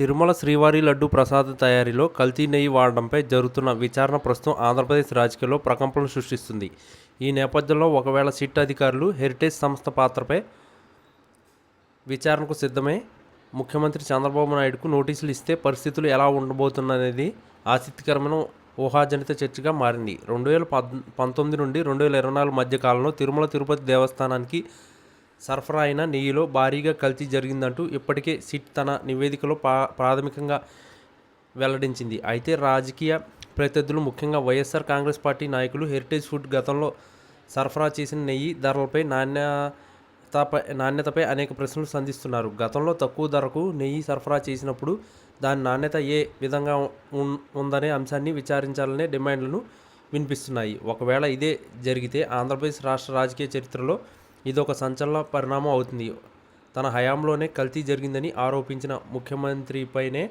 తిరుమల శ్రీవారి లడ్డు ప్రసాద తయారీలో కల్తీ నెయ్యి వాడడంపై జరుగుతున్న విచారణ ప్రస్తుతం ఆంధ్రప్రదేశ్ రాజకీయాల్లో ప్రకంపనలు సృష్టిస్తుంది. ఈ నేపథ్యంలో ఒకవేళ సిట్ అధికారులు హెరిటేజ్ సంస్థ పాత్రపై విచారణకు సిద్ధమై ముఖ్యమంత్రి చంద్రబాబు నాయుడుకు నోటీసులు ఇస్తే పరిస్థితులు ఎలా ఉండబోతున్నది ఆసక్తికరమైన ఊహాజనిత చర్చగా మారింది. రెండు వేల పద్ పంతొమ్మిది నుండి రెండు వేల ఇరవై నాలుగు మధ్య కాలంలో తిరుమల తిరుపతి దేవస్థానానికి సరఫరా అయిన నెయ్యిలో భారీగా కల్తీ జరిగిందంటూ ఇప్పటికే సిట్ తన నివేదికలో పా ప్రాథమికంగా వెల్లడించింది. అయితే రాజకీయ ప్రత్యర్థులు ముఖ్యంగా వైఎస్ఆర్ కాంగ్రెస్ పార్టీ నాయకులు హెరిటేజ్ ఫుడ్ గతంలో సరఫరా చేసిన నెయ్యి ధరలపై నాణ్యతపై నాణ్యతపై అనేక ప్రశ్నలు సంధిస్తున్నారు. గతంలో తక్కువ ధరకు నెయ్యి సరఫరా చేసినప్పుడు దాని నాణ్యత ఏ విధంగా ఉందనే అంశాన్ని విచారించాలనే డిమాండ్లను వినిపిస్తున్నాయి. ఒకవేళ ఇదే జరిగితే ఆంధ్రప్రదేశ్ రాష్ట్ర రాజకీయ చరిత్రలో ఇదొక సంచలన పరిణామం అవుతుంది. తన హయాంలోనే కల్తీ జరిగిందని ఆరోపించిన ముఖ్యమంత్రిపైనే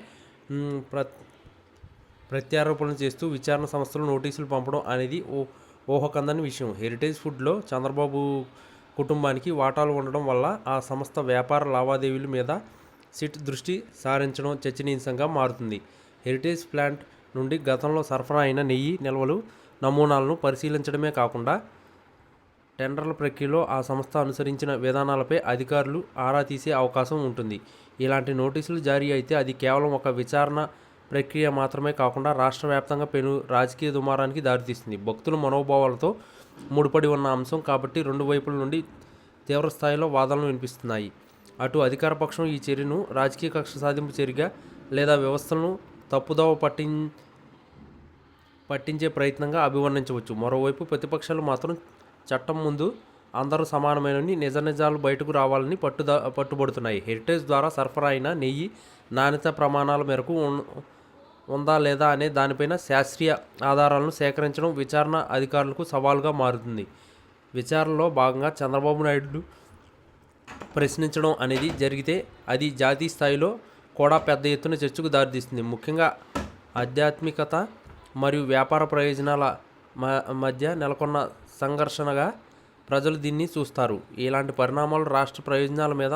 మ్, ప్ర ప్రత్యారోపణలు చేస్తూ విచారణ సంస్థలు నోటీసులు పంపడం అనేది ఓ ఊహకందని విషయం. హెరిటేజ్ ఫుడ్లో చంద్రబాబు కుటుంబానికి వాటాలు ఉండడం వల్ల ఆ సంస్థ వ్యాపార లావాదేవీల మీద సిట్ దృష్టి సారించడం చర్చనీయాంశంగా మారుతుంది. హెరిటేజ్ ప్లాంట్ నుండి గతంలో సరఫరా అయిన నెయ్యి నిల్వలు నమూనాలను పరిశీలించడమే కాకుండా టెండర్ల ప్రక్రియలో ఆ సంస్థ అనుసరించిన విధానాలపై అధికారులు ఆరా తీసే అవకాశం ఉంటుంది. ఇలాంటి నోటీసులు జారీ అయితే అది కేవలం ఒక విచారణ ప్రక్రియ మాత్రమే కాకుండా రాష్ట్ర వ్యాప్తంగా పెను రాజకీయ దుమారానికి దారితీస్తుంది. భక్తుల మనోభావాలతో ముడిపడి ఉన్న అంశం కాబట్టి రెండు వైపుల నుండి తీవ్రస్థాయిలో వాదనలు వినిపిస్తున్నాయి. అటు అధికార పక్షం ఈ చర్యను రాజకీయ కక్ష సాధింపు చర్యగా లేదా వ్యవస్థలను తప్పుదోవ పట్టిం పట్టించే ప్రయత్నంగా అభివర్ణించవచ్చు. మరోవైపు ప్రతిపక్షాలు మాత్రం చట్టం ముందు అందరూ సమానమైన నిజ నిజాలు బయటకు రావాలని పట్టుద పట్టుబడుతున్నాయి. హెరిటేజ్ ద్వారా సరఫరా అయిన నెయ్యి నాణ్యత ప్రమాణాల మేరకు ఉందా లేదా అనే దానిపైన శాస్త్రీయ ఆధారాలను సేకరించడం విచారణ అధికారులకు సవాలుగా మారుతుంది. విచారణలో భాగంగా చంద్రబాబు నాయుడు ప్రశ్నించడం అనేది జరిగితే అది జాతీయ స్థాయిలో కూడా పెద్ద ఎత్తున చర్చకు దారితీస్తుంది. ముఖ్యంగా ఆధ్యాత్మికత మరియు వ్యాపార ప్రయోజనాల మధ్య నెలకొన్న సంఘర్షణగా ప్రజలు దీన్ని చూస్తారు. ఇలాంటి పరిణామాలు రాష్ట్ర ప్రయోజనాల మీద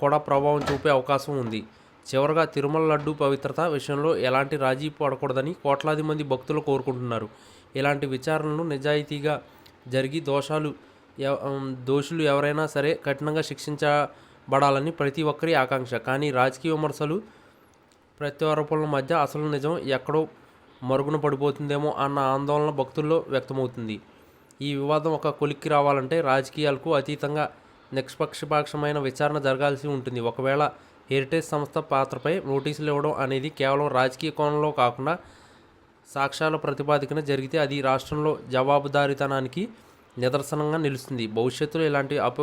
కూడా ప్రభావం చూపే అవకాశం ఉంది. చివరగా తిరుమల లడ్డు పవిత్రత విషయంలో ఎలాంటి రాజీ పడకూడదని కోట్లాది మంది భక్తులు కోరుకుంటున్నారు. ఇలాంటి విచారణలు నిజాయితీగా జరిగి దోషాలు దోషులు ఎవరైనా సరే కఠినంగా శిక్షించబడాలని ప్రతి ఒక్కరి ఆకాంక్ష. కానీ రాజకీయ విమర్శలు ప్రత్యారోపణల మధ్య అసలు నిజం ఎక్కడో మరుగున పడిపోతుందేమో అన్న ఆందోళన భక్తుల్లో వ్యక్తమవుతుంది. ఈ వివాదం ఒక కొలిక్కి రావాలంటే రాజకీయాలకు అతీతంగా నిష్పక్షపాక్షమైన విచారణ జరగాల్సి ఉంటుంది. ఒకవేళ హెరిటేజ్ సంస్థ పాత్రపై నోటీసులు ఇవ్వడం అనేది కేవలం రాజకీయ కోణంలో కాకుండా సాక్ష్యాల ప్రతిపాదికన జరిగితే అది రాష్ట్రంలో జవాబుదారీతనానికి నిదర్శనంగా నిలుస్తుంది. భవిష్యత్తులో ఇలాంటి అప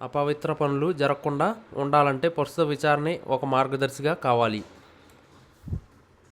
అపవిత్ర పనులు జరగకుండా ఉండాలంటే ప్రస్తుత విచారణే ఒక మార్గదర్శిగా కావాలి.